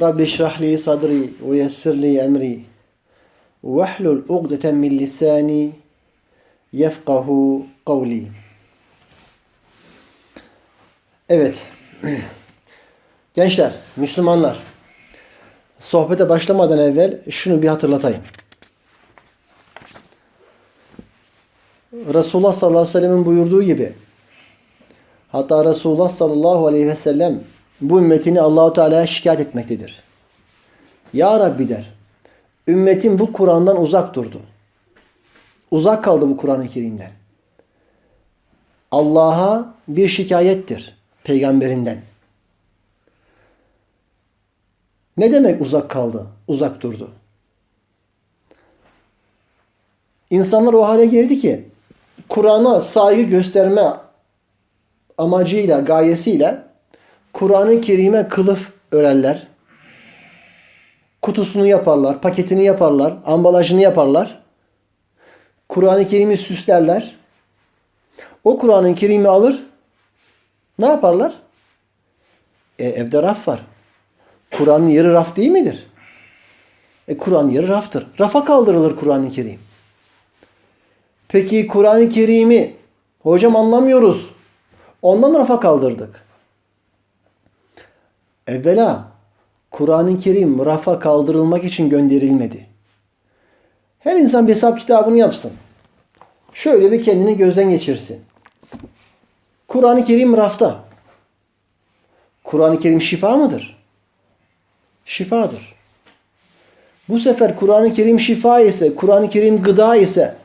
Rabbi şrahli sadri ve yessirli emri vehlul ugdeten min lisani yefkahu kavli. Evet. Gençler, Müslümanlar. Sohbete başlamadan evvel şunu bir hatırlatayım. Resulullah sallallahu aleyhi ve sellem'in buyurduğu gibi hatta Resulullah sallallahu aleyhi ve sellem bu ümmetini Allahu Teala'ya şikayet etmektedir. Ya Rabbi der. Ümmetim bu Kur'an'dan uzak durdu. Uzak kaldı bu Kur'an-ı Kerim'den. Allah'a bir şikayettir peygamberinden. Ne demek uzak kaldı? Uzak durdu. İnsanlar o hale geldi ki Kur'an'a saygı gösterme amacıyla, gayesiyle Kur'an-ı Kerim'e kılıf örerler. Kutusunu yaparlar, paketini yaparlar, ambalajını yaparlar. Kur'an-ı Kerim'i süslerler. O Kur'an-ı Kerim'i alır. Ne yaparlar? E, evde raf var. Kur'an'ın yeri raf değil midir? E, Kur'an yeri raftır. Rafa kaldırılır Kur'an-ı Kerim. Peki Kur'an-ı Kerim'i hocam anlamıyoruz. Ondan rafa kaldırdık. Evvela Kur'an-ı Kerim rafa kaldırılmak için gönderilmedi. Her insan bir hesap kitabını yapsın. Şöyle bir kendini gözden geçirsin. Kur'an-ı Kerim rafta. Kur'an-ı Kerim şifa mıdır? Şifadır. Bu sefer Kur'an-ı Kerim şifa ise, Kur'an-ı Kerim gıda ise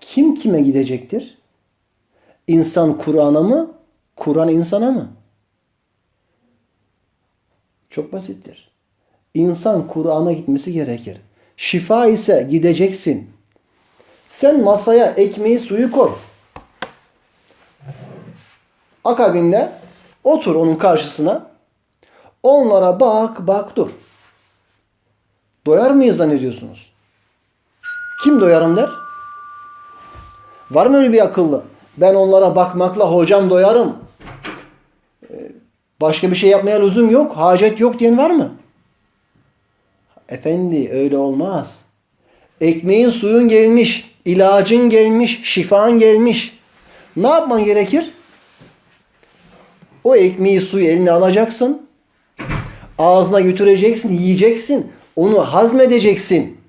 kim kime gidecektir? İnsan Kur'an'a mı? Kur'an insana mı? Çok basittir. İnsan Kur'an'a gitmesi gerekir. Şifa ise gideceksin. Sen masaya ekmeği suyu koy. Akabinde otur onun karşısına. Onlara bak bak dur. Doyar mıyız zannediyorsunuz? Kim doyarım der? Var mı öyle bir akıllı? Ben onlara bakmakla hocam doyarım. Başka bir şey yapmaya lüzum yok. Hacet yok diyen var mı? Efendi öyle olmaz. Ekmeğin suyun gelmiş, ilacın gelmiş, şifan gelmiş. Ne yapman gerekir? O ekmeği suyu eline alacaksın. Ağzına götüreceksin, yiyeceksin. Onu hazmedeceksin.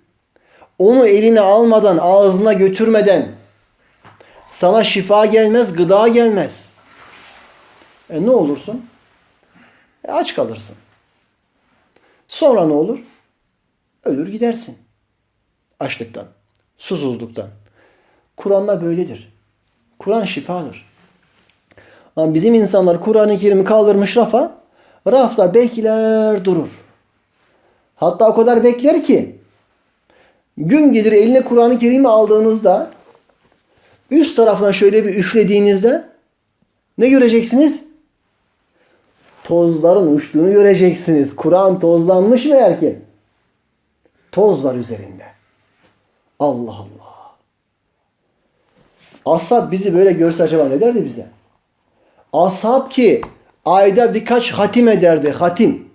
Onu eline almadan, ağzına götürmeden sana şifa gelmez, gıda gelmez. E ne olursun? E aç kalırsın. Sonra ne olur? Ölür gidersin. Açlıktan, susuzluktan. Kur'an'la böyledir. Kur'an şifadır. Ama bizim insanlar Kur'an-ı Kerim'i kaldırmış rafa, rafta bekler durur. Hatta o kadar bekler ki gün gelir eline Kur'an-ı Kerim'i aldığınızda üst taraftan şöyle bir üflediğinizde ne göreceksiniz? Tozların uçtuğunu göreceksiniz. Kur'an tozlanmış mı eğer ki? Toz var üzerinde. Allah Allah. Ashab bizi böyle görse acaba ne derdi bize? Ashab ki ayda birkaç hatim ederdi. Hatim.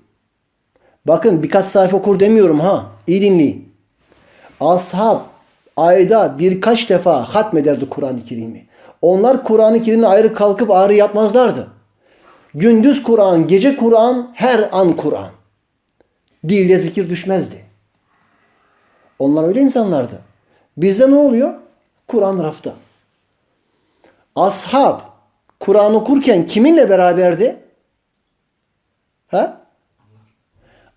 Bakın birkaç sayfa okur demiyorum ha. İyi dinleyin. Ashab ayda birkaç defa hatmederdi Kur'an-ı Kerim'i. Onlar Kur'an-ı Kerim'le ayrı kalkıp ayrı yatmazlardı. Gündüz Kur'an, gece Kur'an, her an Kur'an. Dilde zikir düşmezdi. Onlar öyle insanlardı. Bizde ne oluyor? Kur'an rafta. Ashab Kur'an okurken kiminle beraberdi? Ha?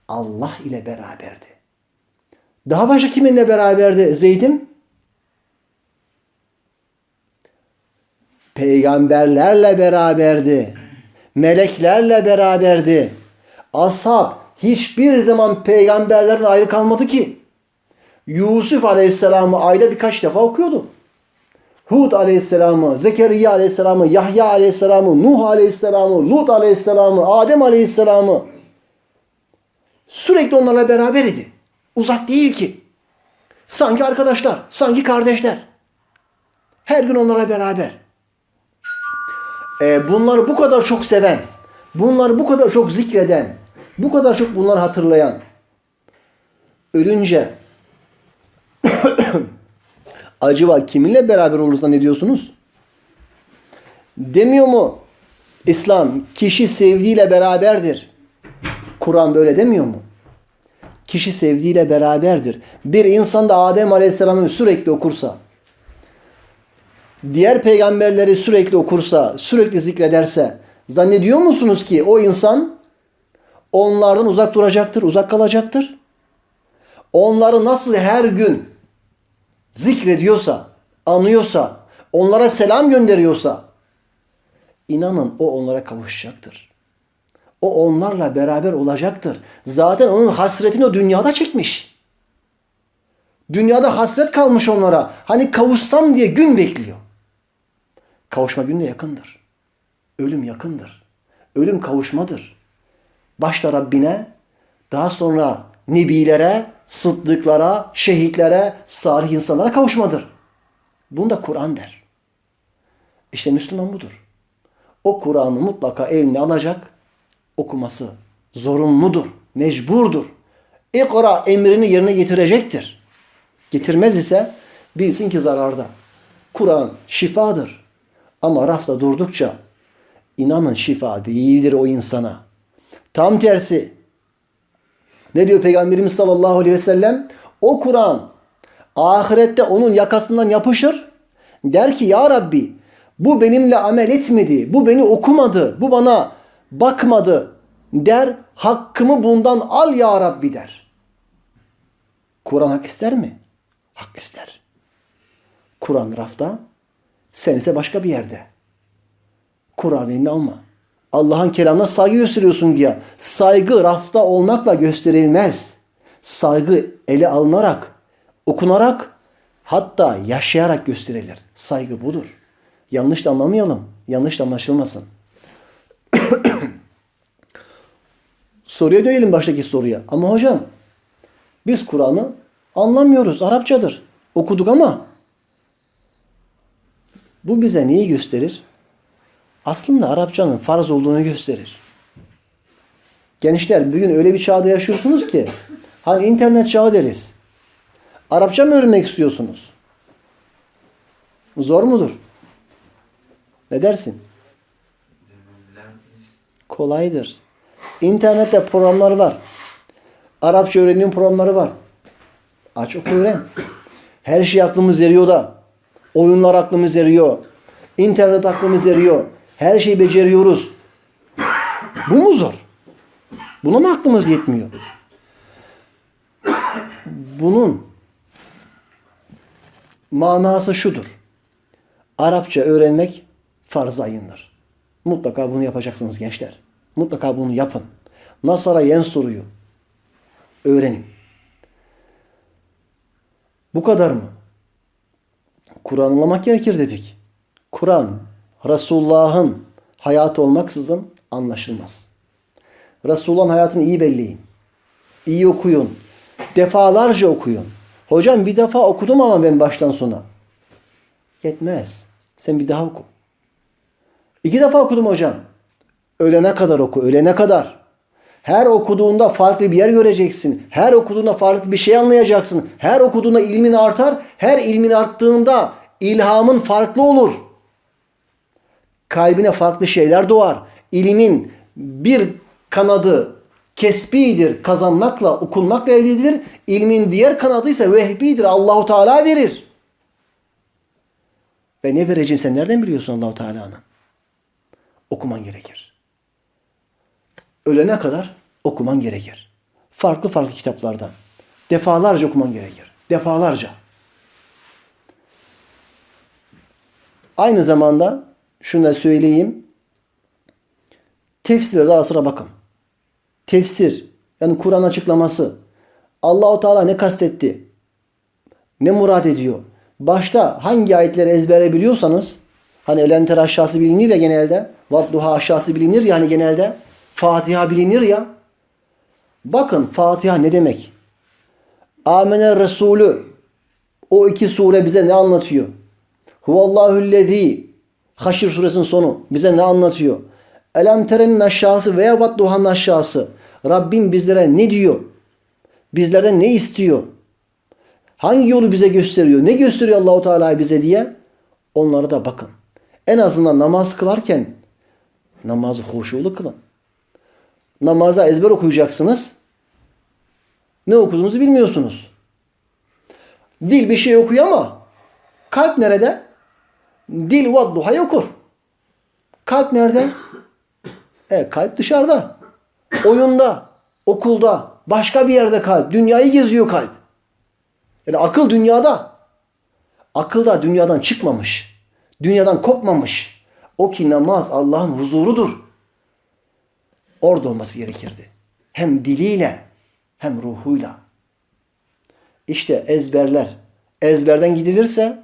Allah ile beraberdi. Daha başka kiminle beraberdi Zeyd'in? Peygamberlerle beraberdi. Meleklerle beraberdi. Ashab hiçbir zaman peygamberlerden ayrı kalmadı ki. Yusuf Aleyhisselam'ı ayda birkaç defa okuyordu. Hud Aleyhisselam'ı, Zekeriya Aleyhisselam'ı, Yahya Aleyhisselam'ı, Nuh Aleyhisselam'ı, Lut Aleyhisselam'ı, Adem Aleyhisselam'ı sürekli onlarla beraber idi. Uzak değil ki. Sanki arkadaşlar, sanki kardeşler. Her gün onlarla beraber. E, bunları bu kadar çok seven, bunları bu kadar çok zikreden, Bu kadar çok bunları hatırlayan, ölünce acaba kiminle beraber olursa ne diyorsunuz? Demiyor mu? İslam kişi sevdiğiyle beraberdir. Kur'an böyle demiyor mu? Kişi sevdiğiyle beraberdir. Bir insan da Adem Aleyhisselam'ı sürekli okursa, diğer peygamberleri sürekli okursa, sürekli zikrederse, zannediyor musunuz ki o insan onlardan uzak duracaktır, uzak kalacaktır? Onları nasıl her gün zikrediyorsa, anıyorsa, onlara selam gönderiyorsa, inanın o onlara kavuşacaktır. O onlarla beraber olacaktır. Zaten onun hasretini o dünyada çekmiş. Dünyada hasret kalmış onlara. Hani kavuşsam diye gün bekliyor. Kavuşma günü de yakındır. Ölüm yakındır. Ölüm kavuşmadır. Başta Rabbine, daha sonra nebilere, sıddıklara, şehitlere, salih insanlara kavuşmadır. Bunu da Kur'an der. İşte Müslüman budur. O Kur'an'ı mutlaka eline alacak, okuması zorunludur, mecburdur. İkra emrini yerine getirecektir. Getirmez ise bilsin ki zararda. Kur'an şifadır. Ama rafta durdukça inanın şifa değildir o insana. Tam tersi. Ne diyor Peygamberimiz sallallahu aleyhi ve sellem? O Kur'an ahirette onun yakasından yapışır. Der ki ya Rabbi bu benimle amel etmedi. Bu beni okumadı. Bu bana bakmadı der. Hakkımı bundan al ya Rabbi der. Kur'an hak ister mi? Hak ister. Kur'an rafta, sen ise başka bir yerde. Kur'an'ı eline alma. Allah'ın kelamına saygı gösteriyorsun ya. Saygı rafta olmakla gösterilmez. Saygı ele alınarak, okunarak, hatta yaşayarak gösterilir. Saygı budur. Yanlış da anlamayalım. Yanlış da anlaşılmasın. Soruya dönelim baştaki soruya. Ama hocam biz Kur'an'ı anlamıyoruz. Arapçadır. Okuduk ama bu bize neyi gösterir? Aslında Arapçanın farz olduğunu gösterir. Gençler bugün öyle bir çağda yaşıyorsunuz ki hani internet çağı deriz. Arapça mı öğrenmek istiyorsunuz? Zor mudur? Ne dersin? Kolaydır. İnternette programlar var. Arapça öğrenim programları var. Aç oku öğren. Her şey aklımız eriyor da. Oyunlar aklımız eriyor. İnternet aklımız eriyor. Her şeyi beceriyoruz. Bu mu zor? Buna mı aklımız yetmiyor? Bunun manası şudur. Arapça öğrenmek farz ayındır. Mutlaka bunu yapacaksınız gençler. Mutlaka bunu yapın. Nasara yen soruyu öğrenin. Bu kadar mı? Kur'an anlamak gerekir dedik. Kur'an Resulullah'ın hayatı olmaksızın anlaşılmaz. Resulullah'ın hayatını iyi belleyin. İyi okuyun. Defalarca okuyun. Hocam bir defa okudum ama ben baştan sona. Yetmez. Sen bir daha oku. İki defa okudum hocam. Ölene kadar oku. Ölene kadar. Her okuduğunda farklı bir yer göreceksin. Her okuduğunda farklı bir şey anlayacaksın. Her okuduğunda ilmin artar. Her ilmin arttığında ilhamın farklı olur. Kalbine farklı şeyler doğar. İlimin bir kanadı kesbidir, kazanmakla, okunmakla elde edilir. İlmin diğer kanadı ise vehbidir, Allahu Teala verir. Ve ne vereceğini sen nereden biliyorsun Allahu Teala'nın? Okuman gerekir. Ölene kadar okuman gerekir. Farklı farklı kitaplardan. Defalarca okuman gerekir. Defalarca. Aynı zamanda şunu da söyleyeyim. Tefsire de ara sıra bakın. Tefsir yani Kur'an açıklaması. Allahu Teala ne kastetti? Ne murat ediyor? Başta hangi ayetleri ezbere biliyorsanız hani elemter aşağısı bilinir ya genelde. Vatluha aşağısı bilinir ya hani genelde. Fatiha bilinir ya. Bakın Fatiha ne demek? Amene Resulü o iki sure bize ne anlatıyor? Huvallahullezî Haşr suresinin sonu bize ne anlatıyor? Elem terenin aşağısı veya Vatduha'nın aşağısı. Rabbim bizlere ne diyor? Bizlerden ne istiyor? Hangi yolu bize gösteriyor? Ne gösteriyor Allahu Teala bize diye? Onlara da bakın. En azından namaz kılarken namazı huşulu kılın. Namaza ezber okuyacaksınız. Ne okuduğunuzu bilmiyorsunuz. Dil bir şey okuyor ama kalp nerede? Dil vadduhayı okur. Kalp nerede? E, kalp dışarıda. Oyunda, okulda, başka bir yerde kalp. Dünyayı geziyor kalp. Yani akıl dünyada. Akıl da dünyadan çıkmamış. Dünyadan kopmamış. O ki namaz Allah'ın huzurudur. Orada olması gerekirdi. Hem diliyle hem ruhuyla. İşte ezberler. Ezberden gidilirse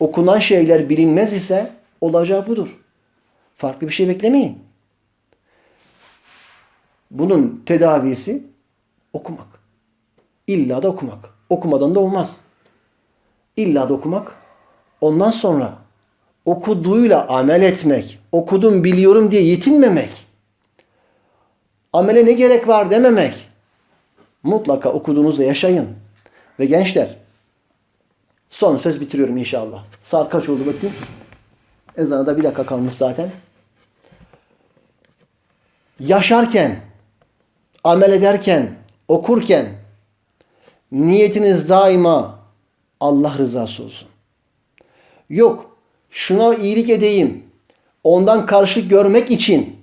okunan şeyler bilinmez ise olacağı budur. Farklı bir şey beklemeyin. Bunun tedavisi okumak. İlla da okumak. Okumadan da olmaz. İlla da okumak. Ondan sonra okuduğuyla amel etmek. Okudum biliyorum diye yetinmemek. Amele ne gerek var dememek. Mutlaka okuduğunuzda yaşayın. Ve gençler son söz bitiriyorum inşallah. Saat kaç oldu bakayım. Ezana da bir dakika kalmış zaten. Yaşarken, amel ederken, okurken niyetiniz daima Allah rızası olsun. Yok, şuna iyilik edeyim. Ondan karşılık görmek için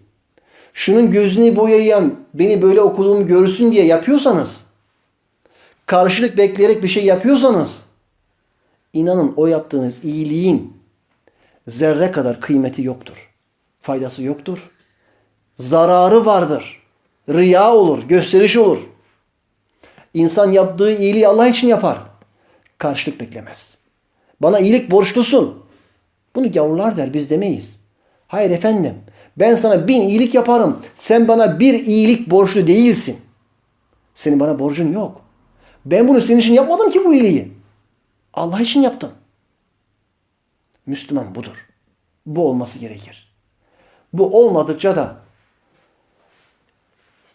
şunun gözünü boyayan beni böyle okuduğumu görsün diye yapıyorsanız karşılık bekleyerek bir şey yapıyorsanız inanın o yaptığınız iyiliğin zerre kadar kıymeti yoktur. Faydası yoktur. Zararı vardır. Riya olur, gösteriş olur. İnsan yaptığı iyiliği Allah için yapar. Karşılık beklemez. Bana iyilik borçlusun. Bunu gavurlar der biz demeyiz. Hayır efendim. Ben sana bin iyilik yaparım. Sen bana bir iyilik borçlu değilsin. Senin bana borcun yok. Ben bunu senin için yapmadım ki bu iyiliği. Allah için yaptım. Müslüman budur. Bu olması gerekir. Bu olmadıkça da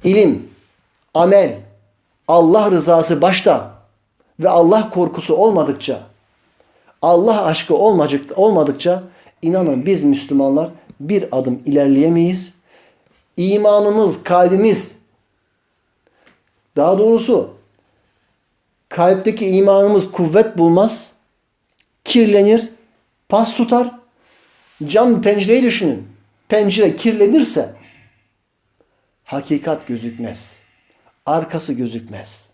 ilim, amel, Allah rızası başta ve Allah korkusu olmadıkça, Allah aşkı olmadıkça, inanın biz Müslümanlar bir adım ilerleyemeyiz. İmanımız, kalbimiz daha doğrusu kalpteki imanımız kuvvet bulmaz, kirlenir, pas tutar. Cam pencereyi düşünün. Pencere kirlenirse hakikat gözükmez. Arkası gözükmez.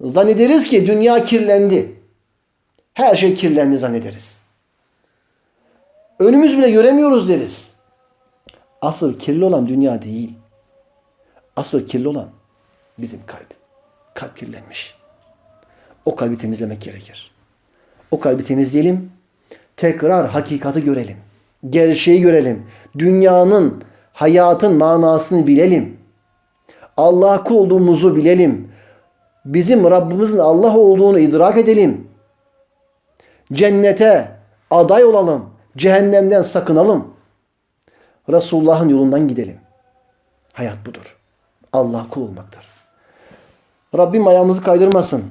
Zannederiz ki dünya kirlendi. Her şey kirlendi zannederiz. Önümüz bile göremiyoruz deriz. Asıl kirli olan dünya değil. Asıl kirli olan bizim kalp. Kalp kirlenmiş. O kalbi temizlemek gerekir. O kalbi temizleyelim. Tekrar hakikati görelim. Gerçeği görelim. Dünyanın, hayatın manasını bilelim. Allah kul olduğumuzu bilelim. Bizim Rabbimizin Allah olduğunu idrak edelim. Cennete aday olalım. Cehennemden sakınalım. Resulullah'ın yolundan gidelim. Hayat budur. Allah kul olmaktır. Rabbim ayağımızı kaydırmasın.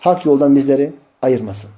Hak yoldan bizleri ayırmasın.